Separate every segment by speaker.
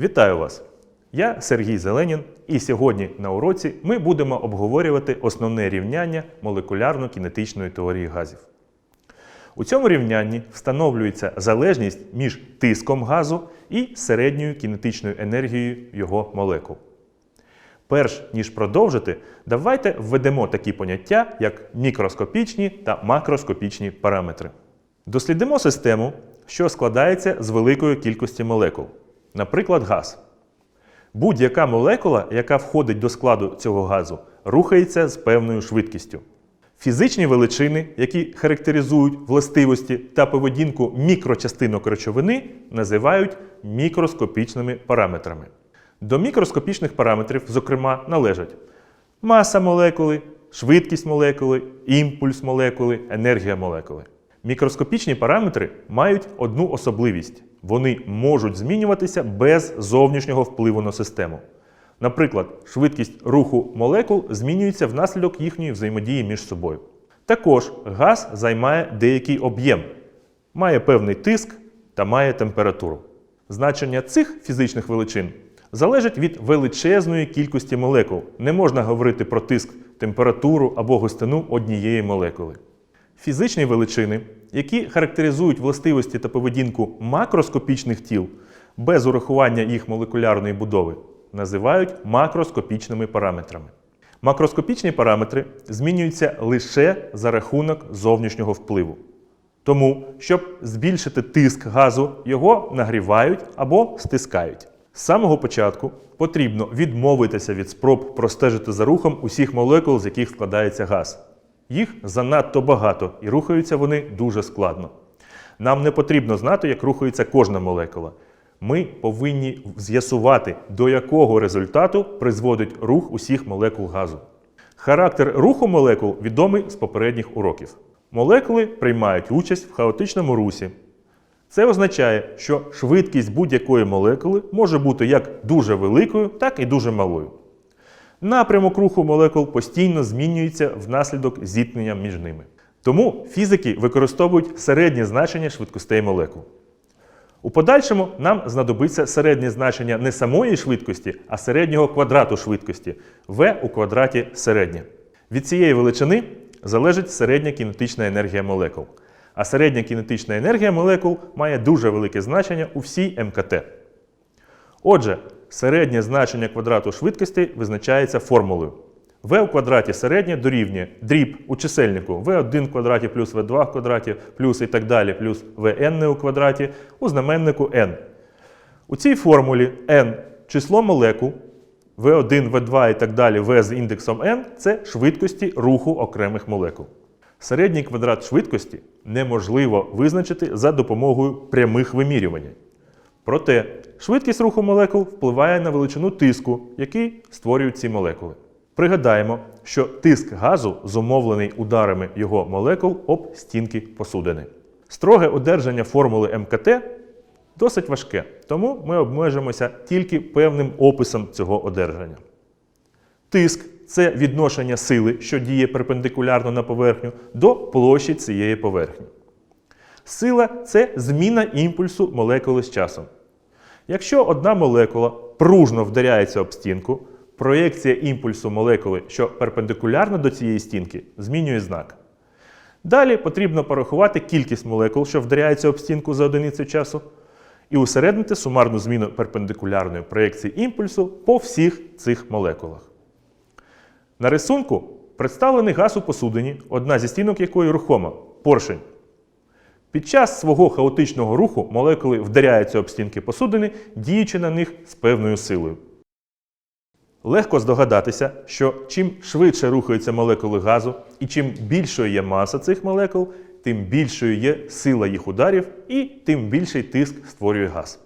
Speaker 1: Вітаю вас! Я Сергій Зеленін, і сьогодні на уроці ми будемо обговорювати основне рівняння молекулярно-кінетичної теорії газів. У цьому рівнянні встановлюється залежність між тиском газу і середньою кінетичною енергією його молекул. Перш ніж продовжити, давайте введемо такі поняття, як мікроскопічні та макроскопічні параметри. Дослідимо систему, що складається з великої кількості молекул, наприклад, газ. Будь-яка молекула, яка входить до складу цього газу, рухається з певною швидкістю. Фізичні величини, які характеризують властивості та поведінку мікрочастинок речовини, називають мікроскопічними параметрами. До мікроскопічних параметрів, зокрема, належать маса молекули, швидкість молекули, імпульс молекули, енергія молекули. Мікроскопічні параметри мають одну особливість: вони можуть змінюватися без зовнішнього впливу на систему. Наприклад, швидкість руху молекул змінюється внаслідок їхньої взаємодії між собою. Також газ займає деякий об'єм, має певний тиск та має температуру. Значення цих фізичних величин залежить від величезної кількості молекул. Не можна говорити про тиск, температуру або густину однієї молекули. Фізичні величини, які характеризують властивості та поведінку макроскопічних тіл без урахування їх молекулярної будови, називають макроскопічними параметрами. Макроскопічні параметри змінюються лише за рахунок зовнішнього впливу. Тому, щоб збільшити тиск газу, його нагрівають або стискають. З самого початку потрібно відмовитися від спроб простежити за рухом усіх молекул, з яких складається газ. Їх занадто багато і рухаються вони дуже складно. Нам не потрібно знати, як рухається кожна молекула. Ми повинні з'ясувати, до якого результату призводить рух усіх молекул газу. Характер руху молекул відомий з попередніх уроків. Молекули приймають участь в хаотичному русі. Це означає, що швидкість будь-якої молекули може бути як дуже великою, так і дуже малою. Напрямок руху молекул постійно змінюється внаслідок зіткнення між ними. Тому фізики використовують середнє значення швидкостей молекул. У подальшому нам знадобиться середнє значення не самої швидкості, а середнього квадрату швидкості v у квадраті середнє. Від цієї величини залежить середня кінетична енергія молекул. А середня кінетична енергія молекул має дуже велике значення у всій МКТ. Отже, середнє значення квадрату швидкості визначається формулою. v у квадраті середнє дорівнює дріб у чисельнику v1 в квадраті плюс v2 в квадраті плюс і так далі плюс vn у квадраті у знаменнику n. У цій формулі n число молекул v1, v2 і так далі v з індексом n це швидкості руху окремих молекул. Середній квадрат швидкості неможливо визначити за допомогою прямих вимірювань. Проте швидкість руху молекул впливає на величину тиску, який створюють ці молекули. Пригадаємо, що тиск газу зумовлений ударами його молекул об стінки посудини. Строге одержання формули МКТ досить важке, тому ми обмежимося тільки певним описом цього одержання. Тиск це відношення сили, що діє перпендикулярно на поверхню, до площі цієї поверхні. Сила це зміна імпульсу молекули з часом. Якщо одна молекула пружно вдаряється об стінку, проєкція імпульсу молекули, що перпендикулярна до цієї стінки, змінює знак. Далі потрібно порахувати кількість молекул, що вдаряються об стінку за одиницю часу, і усереднити сумарну зміну перпендикулярної проєкції імпульсу по всіх цих молекулах. На рисунку представлений газ у посудині, одна зі стінок якої рухома поршень. Під час свого хаотичного руху молекули вдаряються об стінки посудини, діючи на них з певною силою. Легко здогадатися, що чим швидше рухаються молекули газу і чим більшою є маса цих молекул, тим більшою є сила їх ударів і тим більший тиск створює газ.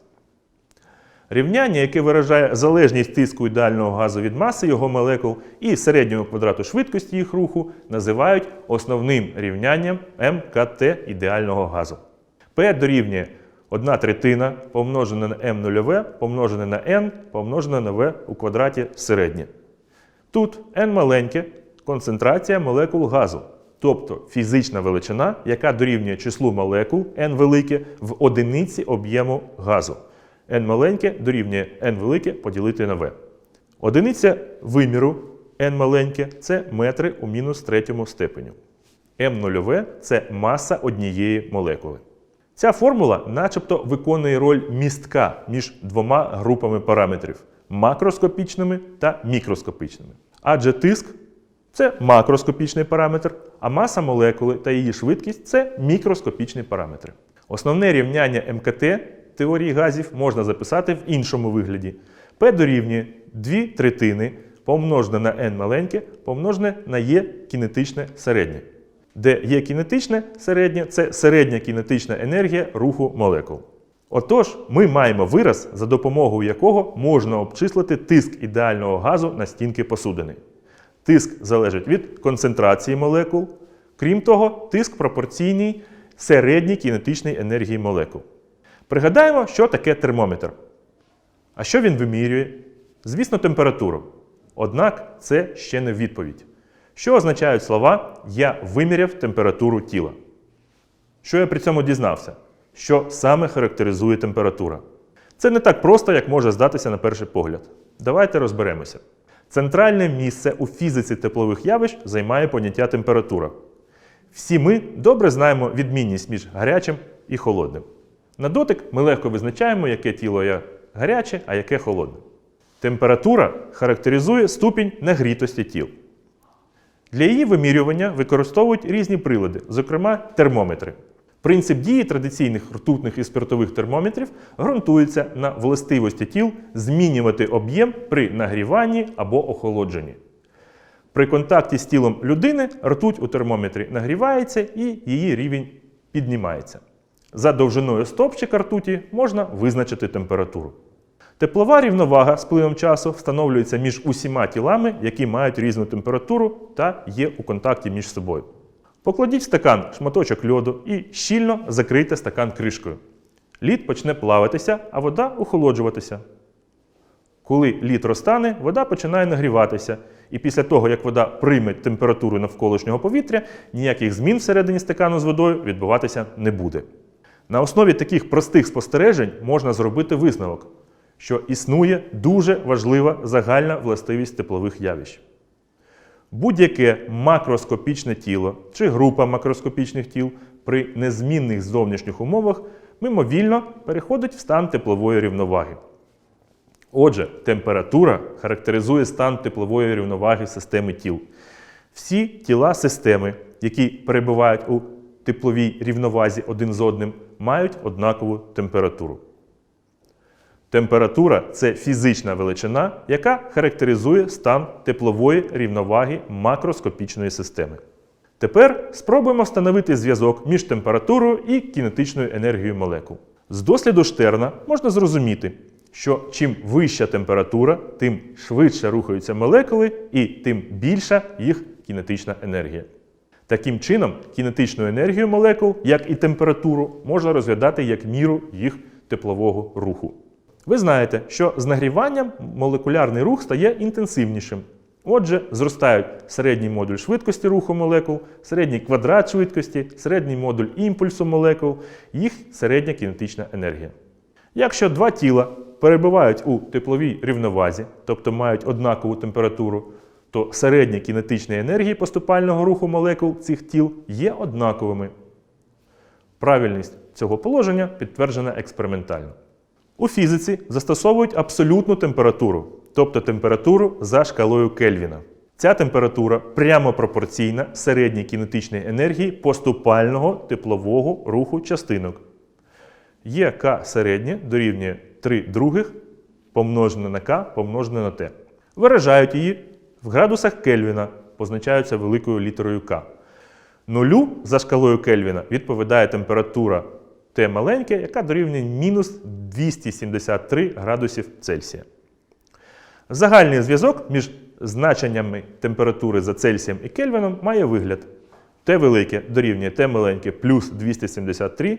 Speaker 1: Рівняння, яке виражає залежність тиску ідеального газу від маси його молекул і середнього квадрату швидкості їх руху, називають основним рівнянням МКТ ідеального газу. P дорівнює 1 третина помножене на m нульове помножене на n помножене на v у квадраті середнє. Тут n маленьке концентрація молекул газу, тобто фізична величина, яка дорівнює числу молекул n велике в одиниці об'єму газу. N маленьке дорівнює n велике поділити на v. Одиниця виміру n маленьке це метри у мінус третьому степеню. m нульове це маса однієї молекули. Ця формула начебто виконує роль містка між двома групами параметрів макроскопічними та мікроскопічними. Адже тиск це макроскопічний параметр, а маса молекули та її швидкість це мікроскопічні параметри. Основне рівняння МКТ теорії газів можна записати в іншому вигляді. P дорівнює 2 третини помножене на n маленьке помножене на Е кінетичне середнє. Де Є кінетичне середнє це середня кінетична енергія руху молекул. Отож, ми маємо вираз, за допомогою якого можна обчислити тиск ідеального газу на стінки посудини. Тиск залежить від концентрації молекул. Крім того, тиск пропорційний середній кінетичній енергії молекул. Пригадаємо, що таке термометр. А що він вимірює? Звісно, температуру. Однак це ще не відповідь. Що означають слова Я виміряв температуру тіла? Що я при цьому дізнався? Що саме характеризує температура? Це не так просто, як може здатися на перший погляд. Давайте розберемося. Центральне місце у фізиці теплових явищ займає поняття температура. Всі ми добре знаємо відмінність між гарячим і холодним. На дотик ми легко визначаємо, яке тіло є гаряче, а яке холодне. Температура характеризує ступінь нагрітості тіл. Для її вимірювання використовують різні прилади, зокрема термометри. Принцип дії традиційних ртутних і спиртових термометрів ґрунтується на властивості тіл змінювати об'єм при нагріванні або охолодженні. При контакті з тілом людини ртуть у термометрі нагрівається і її рівень піднімається. За довжиною стопчика ртуті можна визначити температуру. Теплова рівновага з плином часу встановлюється між усіма тілами, які мають різну температуру та є у контакті між собою. Покладіть в стакан шматочок льоду і щільно закрийте стакан кришкою. Лід почне плаватися, а вода охолоджуватися. Коли лід розтане, вода починає нагріватися, і після того, як вода прийме температуру навколишнього повітря, ніяких змін всередині стакану з водою відбуватися не буде. На основі таких простих спостережень можна зробити висновок, що існує дуже важлива загальна властивість теплових явищ. Будь-яке макроскопічне тіло чи група макроскопічних тіл при незмінних зовнішніх умовах мимовільно переходить в стан теплової рівноваги. Отже, температура характеризує стан теплової рівноваги системи тіл. Всі тіла системи, які перебувають у тепловій рівновазі один з одним, мають однакову температуру. Температура це фізична величина, яка характеризує стан теплової рівноваги макроскопічної системи. Тепер спробуємо встановити зв'язок між температурою і кінетичною енергією молекул. З досліду Штерна можна зрозуміти, що чим вища температура, тим швидше рухаються молекули і тим більша їх кінетична енергія. Таким чином, кінетичну енергію молекул, як і температуру, можна розглядати як міру їх теплового руху. Ви знаєте, що з нагріванням молекулярний рух стає інтенсивнішим. Отже, зростають середній модуль швидкості руху молекул, середній квадрат швидкості, середній модуль імпульсу молекул, їх середня кінетична енергія. Якщо два тіла перебувають у тепловій рівновазі, тобто мають однакову температуру, то середні кінетичні енергії поступального руху молекул цих тіл є однаковими. Правильність цього положення підтверджена експериментально. У фізиці застосовують абсолютну температуру, тобто температуру за шкалою Кельвіна. Ця температура прямо пропорційна середній кінетичній енергії поступального теплового руху частинок. Є К середнє дорівнює 3 других помножене на К помножене на Т. Виражають її в градусах Кельвіна, позначаються великою літерою К. Нулю за шкалою Кельвіна відповідає температура Т маленьке, яка дорівнює мінус 273 градусів Цельсія. Загальний зв'язок між значеннями температури за Цельсієм і Кельвіном має вигляд. Т велике дорівнює Т маленьке плюс 273,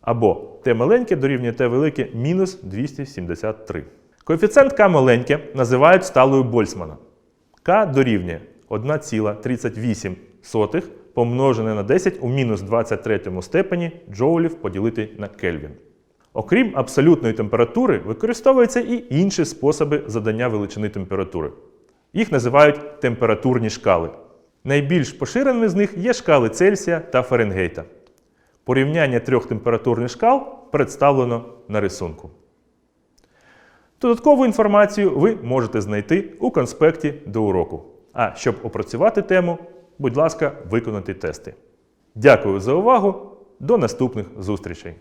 Speaker 1: або Т маленьке дорівнює Т велике мінус 273. Коефіцієнт К маленьке називають сталою Больцмана. К дорівнює 1,38 помножене на 10 у мінус 23 степені джоулів поділити на Кельвін. Окрім абсолютної температури, використовуються і інші способи задання величини температури. Їх називають температурні шкали. Найбільш поширеними з них є шкали Цельсія та Фаренгейта. Порівняння трьох температурних шкал представлено на рисунку. Додаткову інформацію ви можете знайти у конспекті до уроку. А щоб опрацювати тему, будь ласка, виконати тести. Дякую за увагу. До наступних зустрічей!